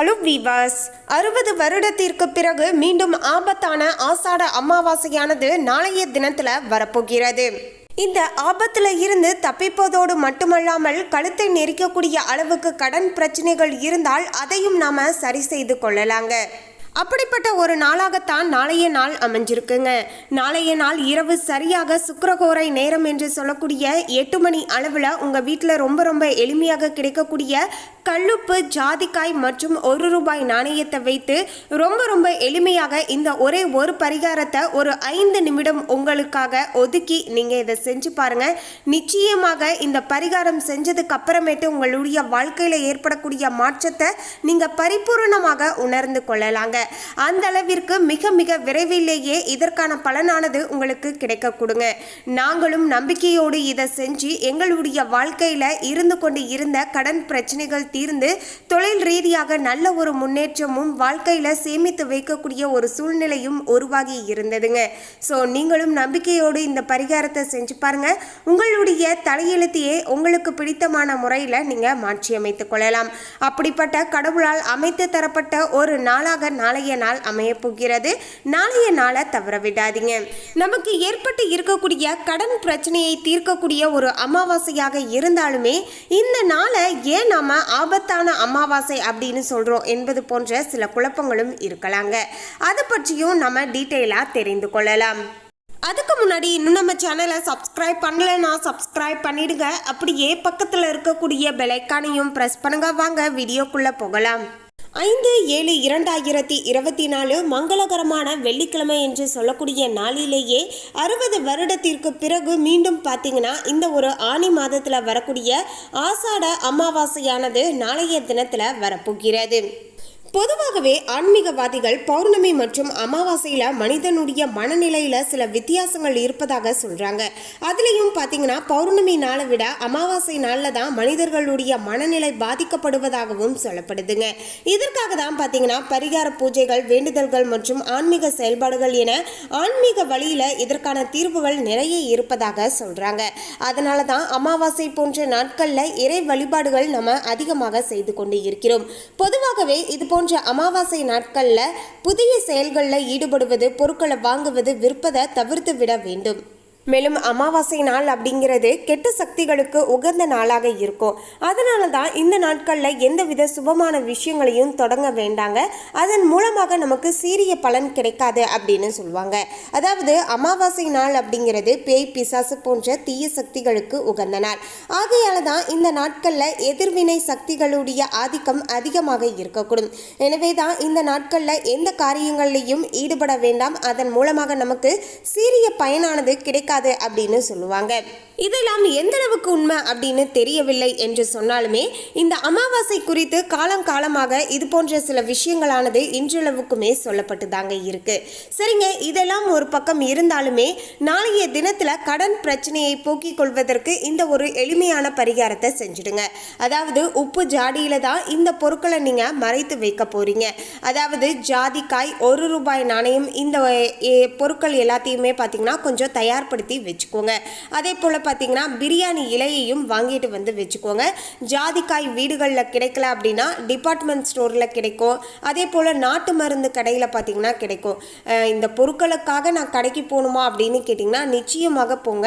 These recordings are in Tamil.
அலு வீவாஸ் அறுபது வருடத்திற்கு பிறகு மீண்டும் ஆபத்தான ஆசாட அமாவாசையானது நாளைய தினத்தில் வரப்போகிறது. இந்த ஆபத்தில் இருந்து தப்பிப்பதோடு மட்டுமல்லாமல் கழுத்தை நெரிக்கக்கூடிய அளவுக்கு கடன் பிரச்சனைகள் இருந்தால் அதையும் நாம் சரி செய்து கொள்ளலாங்க. அப்படிப்பட்ட ஒரு நாளாகத்தான் நாளைய நாள் அமைஞ்சிருக்குங்க. நாளைய நாள் இரவு சரியாக சுக்கரகோரை நேரம் என்று சொல்லக்கூடிய எட்டு மணி அளவில் உங்கள் வீட்டில் ரொம்ப ரொம்ப எளிமையாக கிடைக்கக்கூடிய கல்லுப்பு ஜாதிக்காய் மற்றும் ஒரு ரூபாய் நாணயத்தை வைத்து ரொம்ப ரொம்ப எளிமையாக இந்த ஒரே ஒரு பரிகாரத்தை ஒரு ஐந்து நிமிடம் உங்களுக்காக ஒதுக்கி நீங்கள் இதை செஞ்சு பாருங்க. நிச்சயமாக இந்த பரிகாரம் செஞ்சதுக்கு அப்புறமேட்டு உங்களுடைய வாழ்க்கையில் ஏற்படக்கூடிய மாற்றத்தை நீங்கள் பரிபூரணமாக உணர்ந்து கொள்ளலாங்க. அந்த அளவிற்கு மிக மிக விரைவிலேயே இதற்கான பலனானது உங்களுக்கு கிடைக்க கொடுங்க. நாங்களும் நம்பிக்கையோடு இதை செஞ்சு எங்களுடைய வாழ்க்கையில் இருந்து கொண்டு இருந்த கடன் பிரச்சனைகள் தீர்ந்து தொழில் ரீதியாக நல்ல ஒரு முன்னேற்றமும் வாழ்க்கையில் சேமித்து வைக்கக்கூடிய ஒரு சூழ்நிலையும் உருவாகி இருந்ததுங்க. ஸோ நீங்களும் நம்பிக்கையோடு இந்த பரிகாரத்தை செஞ்சு பாருங்க. உங்களுடைய தலையெழுத்தையே உங்களுக்கு பிடித்தமான முறையில் நீங்கள் மாற்றி அமைத்துக் கொள்ளலாம். அப்படிப்பட்ட கடவுளால் அமைத்து தரப்பட்ட ஒரு நாளாக நாளைய நாள் அமைய போகிறது. நாளைய நாளை தவற விடாதீங்க. நமக்கு ஏற்பட்டு இருக்கக்கூடிய கடன் பிரச்சனையை தீர்க்கக்கூடிய ஒரு அமாவாசையாக இருந்தாலுமே இந்த நாளை ஏன் நாம ஆபத்தான அமாவாசை அப்படின்னு சொல்றோம் என்பது போன்ற சில குழப்பங்களும் இருக்கலாங்க. அது பற்றியும் நம்ம டீட்டெயிலாக தெரிந்து கொள்ளலாம். அதுக்கு முன்னாடி இன்னும் நம்ம சேனலை சப்ஸ்கிரைப் பண்ணலைன்னா சப்ஸ்கிரைப் பண்ணிடுங்க. அப்படியே பக்கத்தில் இருக்கக்கூடிய பெலைக்கானையும் ப்ரெஸ் பண்ணுங்க. வாங்க வீடியோக்குள்ளே போகலாம். ஐந்து ஏழு இரண்டாயிரத்தி இருபத்தி நாலு மங்களகரமான வெள்ளிக்கிழமை என்று சொல்லக்கூடிய நாளிலேயே அறுபது வருடத்திற்கு பிறகு மீண்டும் பார்த்தீங்கன்னா இந்த ஒரு ஆணி மாதத்தில் வரக்கூடிய ஆசாட அமாவாசையானது நாளைய தினத்தில் வரப்போகிறது. பொதுவாகவே ஆன்மீகவாதிகள் பௌர்ணமி மற்றும் அமாவாசையில மனிதனுடைய மனநிலையில சில வித்தியாசங்கள் இருப்பதாக சொல்றாங்க. அதுலயும் பாத்தீங்கன்னா பௌர்ணமி நாளை விட அமாவாசை நாள்ல தான் மனிதர்களுடைய மனநிலை பாதிக்கப்படுவதாகவும் சொல்லப்படுதுங்க. இதற்காக தான் பாத்தீங்கன்னா பரிகார பூஜைகள் வேண்டுதல்கள் மற்றும் ஆன்மீக செயல்பாடுகள் என ஆன்மீக வழியில இதற்கான தீர்வுகள் நிறைய இருப்பதாக சொல்றாங்க. அதனால தான் அமாவாசை போன்ற நாட்கள்ல இறை வழிபாடுகள் நம்ம அதிகமாக செய்து கொண்டு இருக்கிறோம். பொதுவாகவே இது போன்ற அமாவாசை நாட்களில் புதிய செயல்களில் ஈடுபடுவது பொருட்களை வாங்குவது விற்பதை தவிர்த்து விட வேண்டும். மேலும் அமாவாசை நாள் அப்படிங்கிறது கெட்ட சக்திகளுக்கு உகந்த நாளாக இருக்கும். அதனால தான் இந்த நாட்களில் எந்தவித சுபமான விஷயங்களையும் தொடங்க வேண்டாங்க. அதன் மூலமாக நமக்கு சீரிய பலன் கிடைக்காது அப்படின்னு சொல்லுவாங்க. அதாவது அமாவாசை நாள் அப்படிங்கிறது பேய் பிசாசு போன்ற தீய சக்திகளுக்கு உகந்த நாள். ஆகையால தான் இந்த நாட்களில் எதிர்வினை சக்திகளுடைய ஆதிக்கம் அதிகமாக இருக்கக்கூடும். எனவே தான் இந்த நாட்களில் எந்த காரியங்களையும் ஈடுபட வேண்டாம். அதன் மூலமாக நமக்கு சீரிய பயனானது நடக்காது அப்படின்னு சொல்லுவாங்க. இதெல்லாம் எந்த அளவுக்கு உண்மை அப்படின்னு தெரியவில்லை என்று சொன்னாலுமே இந்த அமாவாசை குறித்து காலம் காலமாக இது போன்ற சில விஷயங்களானது இன்றளவுக்குமே சொல்லப்பட்டு தாங்க இருக்கு. சரிங்க இதெல்லாம் ஒரு பக்கம் இருந்தாலுமே நாளைய தினத்துல கடன் பிரச்சனையை போக்கிக் கொள்வதற்கு இந்த ஒரு எளிமையான பரிகாரத்தை செஞ்சுடுங்க. அதாவது உப்பு ஜாடியில தான் இந்த பொருட்களை நீங்க மறைத்து வைக்க போறீங்க. அதாவது ஜாதிக்காய் ஒரு ரூபாய் நாணயம் இந்த பொருட்கள் எல்லாத்தையுமே பார்த்தீங்கன்னா கொஞ்சம் தயார்படுத்தி வச்சுக்கோங்க. அதே போல் பார்த்தீங்கன்னா பிரியாணி இலையையும் வாங்கிட்டு வந்து வச்சுக்கோங்க. ஜாதிக்காய் வீடுகளில் கிடைக்கல அப்படின்னா டிபார்ட்மெண்ட் ஸ்டோரில் கிடைக்கும். அதே போல் நாட்டு மருந்து கடையில் பார்த்தீங்கன்னா கிடைக்கும். இந்த பொருட்களுக்காக நான் கடைக்கு போகணுமா அப்படின்னு கேட்டிங்கன்னா நிச்சயமாக போங்க.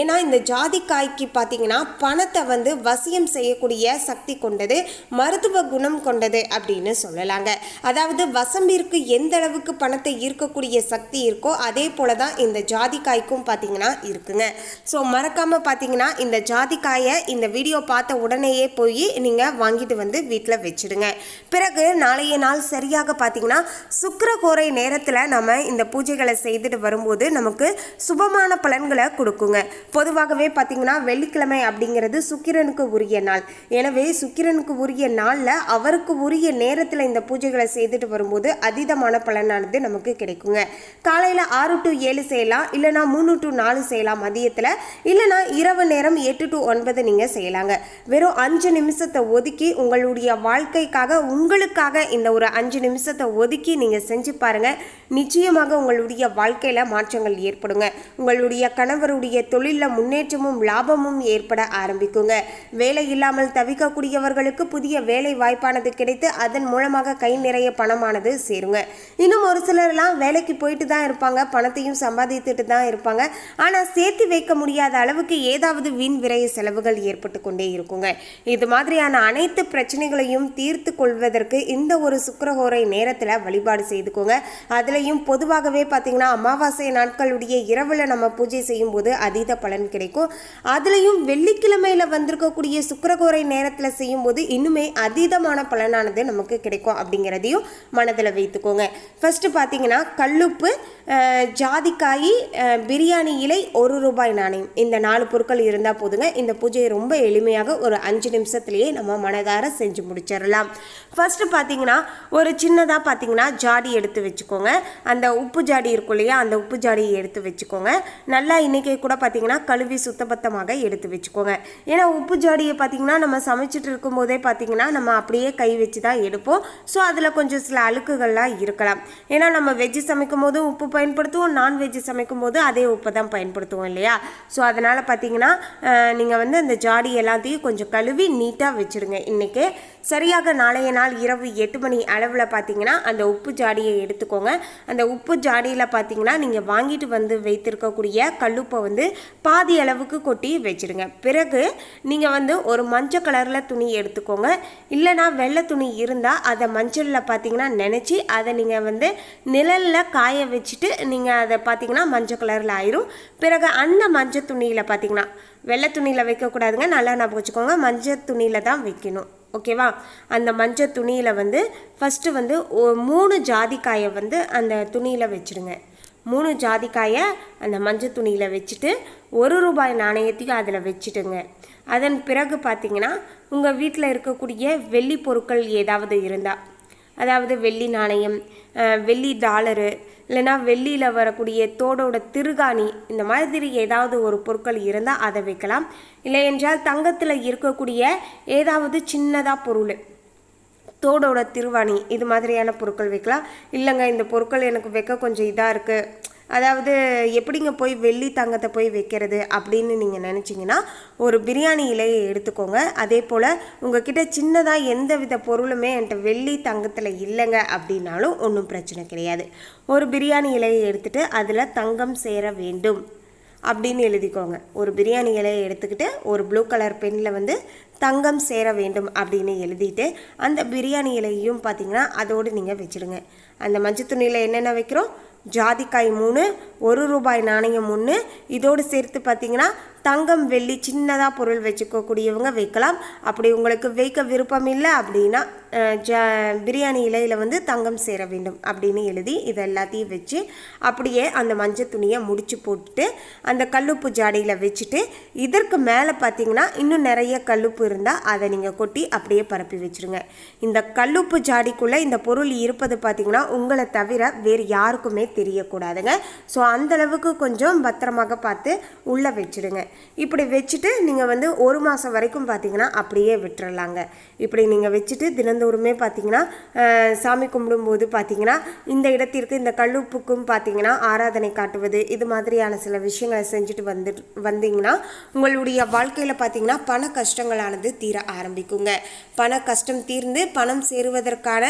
ஏன்னா இந்த ஜாதிக்காய்க்கு பார்த்தீங்கன்னா பணத்தை வந்து வசியம் செய்யக்கூடிய சக்தி கொண்டது மருத்துவ குணம் கொண்டது அப்படின்னு சொல்லலாங்க. அதாவது வசம்பிற்கு எந்த அளவுக்கு பணத்தை ஈர்க்கக்கூடிய சக்தி இருக்கோ அதே போல தான் இந்த ஜாதிக்காய்க்கும் பார்த்தீங்கன்னா இருக்குங்க. ஸோ மறக்காம பார்த்தீங்கன்னா இந்த ஜாதிக்காயை இந்த வீடியோ பார்த்த உடனேயே போய் நீங்கள் வாங்கிட்டு வந்து வீட்டில் வச்சிடுங்க. பிறகு நாளைய நாள் சரியாக பார்த்தீங்கன்னா சுக்கரகோரை நேரத்தில் நம்ம இந்த பூஜைகளை செய்துட்டு வரும்போது நமக்கு சுபமான பலன்களை கொடுக்குங்க. பொதுவாகவே பார்த்தீங்கன்னா வெள்ளிக்கிழமை அப்படிங்கிறது சுக்கிரனுக்கு உரிய நாள். எனவே சுக்கிரனுக்கு உரிய நாளில் அவருக்கு உரிய நேரத்தில் இந்த பூஜைகளை செய்துட்டு வரும்போது அதீதமான பலனானது நமக்கு கிடைக்குங்க. காலையில் ஆறு டு ஏழு செய்யலாம். இல்லைனா மூணு டு நாலு நாலு செய்யலாம் மதியத்தில். இல்லைனா இரவு நேரம் எட்டு டு ஒன்பது நீங்கள் செய்யலாங்க. வெறும் அஞ்சு நிமிஷத்தை ஒதுக்கி உங்களுடைய வாழ்க்கைக்காக உங்களுக்காக இந்த ஒரு அஞ்சு நிமிஷத்தை ஒதுக்கி நீங்கள் செஞ்சு பாருங்கள் நிச்சயமாக உங்களுடைய வாழ்க்கையில் மாற்றங்கள் ஏற்படுங்க. உங்களுடைய கணவருடைய தொழிலில் முன்னேற்றமும் லாபமும் ஏற்பட ஆரம்பிக்குங்க. வேலை இல்லாமல் தவிக்கக்கூடியவர்களுக்கு புதிய வேலை வாய்ப்பானது கிடைத்து அதன் மூலமாக கை நிறைய பணமானது சேருங்க. இன்னும் ஒரு சிலர்லாம் வேலைக்கு போயிட்டு தான் இருப்பாங்க. பணத்தையும் சம்பாதித்துட்டு தான் இருப்பாங்க. ஆனால் சேர்த்து வைக்க முடியாத அளவுக்கு ஏதாவது வீண் விரைய செலவுகள் ஏற்பட்டு கொண்டே இருக்குங்க. இது மாதிரியான அனைத்து பிரச்சனைகளையும் தீர்த்து கொள்வதற்கு இந்த ஒரு சுக்கரஹோரை நேரத்தில் வழிபாடு செய்துக்கோங்க. அதுலேயும் பொதுவாகவே பார்த்தீங்கன்னா அமாவாசை நாட்களுடைய இரவில் நம்ம பூஜை செய்யும்போது அதீத பலன் கிடைக்கும். அதுலேயும் வெள்ளிக்கிழமையில் வந்திருக்கக்கூடிய சுக்கரகோரை நேரத்தில் செய்யும்போது இன்னுமே அதீதமான பலனானது நமக்கு கிடைக்கும் அப்படிங்கிறதையும் மனதில் வைத்துக்கோங்க. ஃபஸ்ட்டு பார்த்தீங்கன்னா கல்லுப்பு ஜாதிக்காய் பிரியாணி இலை ஒரு ரூபாய் நாணயம். இந்த நாலு பொருட்கள் இருந்தால் போதுங்க. இந்த பூஜையை ரொம்ப எளிமையாக ஒரு அஞ்சு நிமிஷத்துலேயே நம்ம மனதார செஞ்சு முடிச்சிடலாம். ஃபஸ்ட்டு பார்த்தீங்கன்னா ஒரு சின்னதாக பார்த்தீங்கன்னா ஜாடி எடுத்து வச்சுக்கோங்க. அந்த உப்பு ஜாடி இருக்கும் இல்லையா அந்த உப்பு ஜாடியை எடுத்து வச்சுக்கோங்க. நல்லா இன்னைக்கு கூட பார்த்தீங்கன்னா கழுவி சுத்தபத்தமாக எடுத்து வச்சுக்கோங்க. ஏன்னா உப்பு ஜாடியை பார்த்தீங்கன்னா நம்ம சமைச்சிட்டு இருக்கும்போதே பார்த்தீங்கன்னா நம்ம அப்படியே கை வச்சு தான் எடுப்போம். ஸோ அதில் கொஞ்சம் சில அழுக்குகள்லாம் இருக்கலாம். ஏன்னா நம்ம வெஜ்ஜு சமைக்கும் போது உப்பு பயன்படுத்துவோம் நான்வெஜ்ஜு சமைக்கும் போது அதே உப்பு தான் பயன்படுத்துவோம் இல்லையா? ஸோ அதனால் பார்த்தீங்கன்னா நீங்கள் வந்து அந்த ஜாடி எல்லாத்தையும் கொஞ்சம் கழுவி நீட்டாக வச்சுருங்க. இன்றைக்கி சரியாக நாளைய நாள் இரவு எட்டு மணி அளவில் பார்த்தீங்கன்னா அந்த உப்பு ஜாடியை எடுத்துக்கோங்க. அந்த உப்பு ஜாடியில் பார்த்தீங்கன்னா நீங்கள் வாங்கிட்டு வந்து வைத்திருக்கக்கூடிய கல்லுப்பை வந்து பாதி அளவுக்கு கொட்டி வச்சிடுங்க பிறகு நீங்கள் வந்து ஒரு மஞ்சள் கலரில் துணி எடுத்துக்கோங்க. இல்லைனா வெள்ளை துணி இருந்தால் அதை மஞ்சளில் பார்த்தீங்கன்னா நினச்சி அதை நீங்கள் வந்து நிழலில் காய வச்சுட்டு நீங்கள் அதை பார்த்தீங்கன்னா மஞ்சள் கலரில் ஆயிரும். பிறகு அந்த மஞ்சள் துணியில் பார்த்தீங்கன்னா வெள்ளை துணியில் வைக்கக்கூடாதுங்க. நல்லா ஞாபகம் வச்சுக்கோங்க. மஞ்சள் துணியில் தான் வைக்கணும். ஓகேவா அந்த மஞ்சள் துணியில் வந்து ஃபஸ்ட்டு வந்து மூணு ஜாதிக்காயை வந்து அந்த துணியில் வச்சுடுங்க. மூணு ஜாதிக்காயை அந்த மஞ்சள் துணியில் வச்சுட்டு ஒரு ரூபாய் நாணயத்தையும் அதில் வச்சுட்டுங்க. அதன் பிறகு பார்த்தீங்கன்னா உங்கள் வீட்டில் இருக்கக்கூடிய வெள்ளி பொருட்கள் ஏதாவது இருந்தால் அதாவது வெள்ளி நாணயம் வெள்ளி டாலரு இல்லைன்னா வெள்ளியில் வரக்கூடிய தோடோட திருகாணி இந்த மாதிரி ஏதாவது ஒரு பொருட்கள் இருந்தால் அதை வைக்கலாம். இல்லை என்றால் தங்கத்தில் இருக்கக்கூடிய ஏதாவது சின்னதாக பொருள் தோடோட திருவாணி இது மாதிரியான பொருட்கள் வைக்கலாம். இல்லைங்க இந்த பொருட்கள் எனக்கு வைக்க கொஞ்சம் இதாக இருக்குது அதாவது எப்படிங்க போய் வெள்ளி தங்கத்தை போய் வைக்கிறது அப்படின்னு நீங்கள் நினச்சிங்கன்னா ஒரு பிரியாணி இலையை எடுத்துக்கோங்க. அதே போல் உங்ககிட்ட சின்னதாக எந்த வித பொருளுமே என்கிட்ட வெள்ளி தங்கத்தில் இல்லைங்க அப்படின்னாலும் ஒன்றும் பிரச்சனை கிடையாது. ஒரு பிரியாணி இலையை எடுத்துகிட்டு அதில் தங்கம் சேர வேண்டும் அப்படின்னு எழுதிக்கோங்க. ஒரு பிரியாணி இலையை எடுத்துக்கிட்டு ஒரு ப்ளூ கலர் பென்னில் வந்து தங்கம் சேர வேண்டும் அப்படின்னு எழுதிட்டு அந்த பிரியாணி இலையையும் பார்த்தீங்கன்னா அதோடு நீங்கள் வச்சுடுங்க. அந்த மஞ்சள் துணியில் என்னென்ன வைக்கிறோம்? ஜாதிக்காய் மூணு ஒரு ரூபாய் நாணயம் ஒன்று இதோடு சேர்த்து பார்த்தீங்கன்னா தங்கம் வெள்ளி சின்னதாக பொருள் வச்சுக்கக்கூடியவங்க வைக்கலாம். அப்படி உங்களுக்கு வைக்க விருப்பம் இல்லை அப்படின்னா ஜ பிரியாணி இலையில் வந்து தங்கம் சேர வேண்டும் அப்படின்னு எழுதி இதை எல்லாத்தையும் வச்சு அப்படியே அந்த மஞ்சள் துணியை முடிச்சு போட்டுட்டு அந்த கல்லுப்பு ஜாடியில் வச்சுட்டு இதற்கு மேலே பார்த்தீங்கன்னா இன்னும் நிறைய கல்லுப்பு இருந்தால் அதை நீங்கள் கொட்டி அப்படியே பரப்பி வச்சிருங்க. இந்த கல்லுப்பு ஜாடிக்குள்ளே இந்த பொருள் இருப்பது பார்த்தீங்கன்னா உங்களை தவிர வேறு யாருக்குமே தெரியக்கூடாதுங்க. ஸோ அந்தளவுக்கு கொஞ்சம் பத்திரமாக பார்த்து உள்ளே வச்சிடுங்க. இப்படி வச்சுட்டு நீங்கள் வந்து ஒரு மாதம் வரைக்கும் பார்த்தீங்கன்னா அப்படியே விட்டுறலாங்க. இப்படி நீங்கள் வச்சுட்டு தினந்தோறுமே பார்த்தீங்கன்னா சாமி கும்பிடும்போது பார்த்தீங்கன்னா இந்த இடத்திற்கு இந்த கல்லுப்புக்கும் பார்த்தீங்கன்னா ஆராதனை காட்டுவது இது மாதிரியான சில விஷயங்களை செஞ்சுட்டு வந்து வந்தீங்கன்னா உங்களுடைய வாழ்க்கையில் பார்த்தீங்கன்னா பண கஷ்டங்களானது தீர ஆரம்பிக்குங்க. பண கஷ்டம் தீர்ந்து பணம் சேருவதற்கான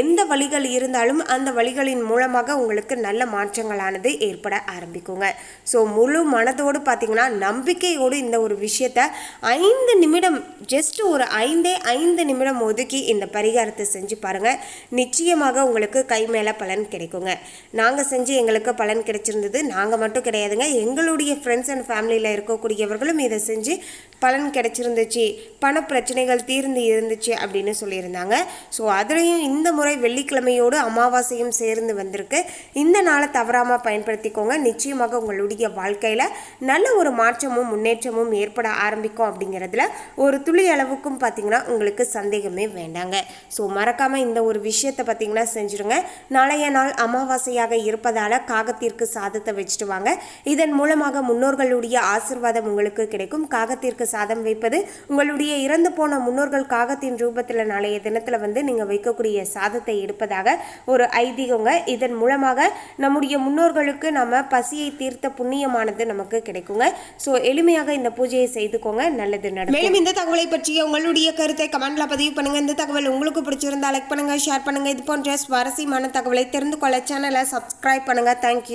எந்த வழிகள் இருந்தாலும் அந்த வழிகளின் மூலமாக உங்களுக்கு நல்ல மாற்றங்களானது ஏற்பட ஆரம்பிக்குங்க. ஸோ முழு மனதோடு பார்த்தீங்கன்னா நம்பிக்கையோடு இந்த ஒரு விஷயத்த ஐந்து நிமிடம் ஜஸ்ட் ஒரு ஐந்தே ஐந்து நிமிடம் ஒதுக்கி இந்த பரிகாரத்தை செஞ்சு பாருங்கள் நிச்சயமாக உங்களுக்கு கை மேலே பலன் கிடைக்குங்க. நாங்கள் செஞ்சு எங்களுக்கு பலன் கிடைச்சிருந்தது. நாங்கள் மட்டும் கிடையாதுங்க. எங்களுடைய ஃப்ரெண்ட்ஸ் அண்ட் ஃபேமிலியில் இருக்கக்கூடியவர்களும் இதை செஞ்சு பலன் கிடைச்சிருந்துச்சு. பண பிரச்சனைகள் தீர்ந்து இருந்துச்சு அப்படின்னு சொல்லியிருந்தாங்க. ஸோ அதுலேயும் இந்த முறை வெள்ளிக்கிழமையோடு அமாவாசையும் சேர்ந்து வந்திருக்கு. இந்த நாளை தவறாமல் பயன்படுத்திக்கோங்க. நிச்சயமாக உங்களுடைய வாழ்க்கையில் நல்ல ஒரு மாற்றமும் முன்னேற்றமும் ஏற்பட ஆரம்பிக்கும் அப்படிங்கிறதுல ஒரு துளி அளவுக்கும் பார்த்தீங்கன்னா உங்களுக்கு சந்தேகமே வேண்டாங்க. ஸோ மறக்காமல் இந்த ஒரு விஷயத்தை பார்த்தீங்கன்னா செஞ்சுருங்க நாளைய நாள் அமாவாசையாக இருப்பதால் காகத்திற்கு சாதத்தை வச்சுட்டு வாங்க. இதன் மூலமாக முன்னோர்களுடைய ஆசிர்வாதம் உங்களுக்கு கிடைக்கும். காகத்திற்கு சாதம் வைப்பது உங்களுடைய இறந்து போன முன்னோர்கள் காகத்தின் ரூபத்தில் நாளைய தினத்தில் வந்து நீங்கள் வைக்கக்கூடிய சாதத்தை எடுப்பதாக ஒரு ஐதீகங்க. இதன் மூலமாக நம்முடைய முன்னோர்களுக்கு நம்ம பசியை தீர்த்த புண்ணியமானது நமக்கு கிடைக்குங்க. ஸோ எளிமையாக இந்த பூஜையை செய்துக்கோங்க. நல்லது நடக்கும். மேலும் இந்த தகவலை பற்றிய உங்களுடைய கருத்தை கமெண்ட்ல பதிவு பண்ணுங்க. இந்த தகவல் உங்களுக்கு பிடிச்சிருந்தா லைக் பண்ணுங்க ஷேர் பண்ணுங்க. இது போன்ற சுவாரஸ்யமான தகவலை தெரிந்து கொள்ள சேனலை சப்ஸ்கிரைப் பண்ணுங்க. தேங்க்யூ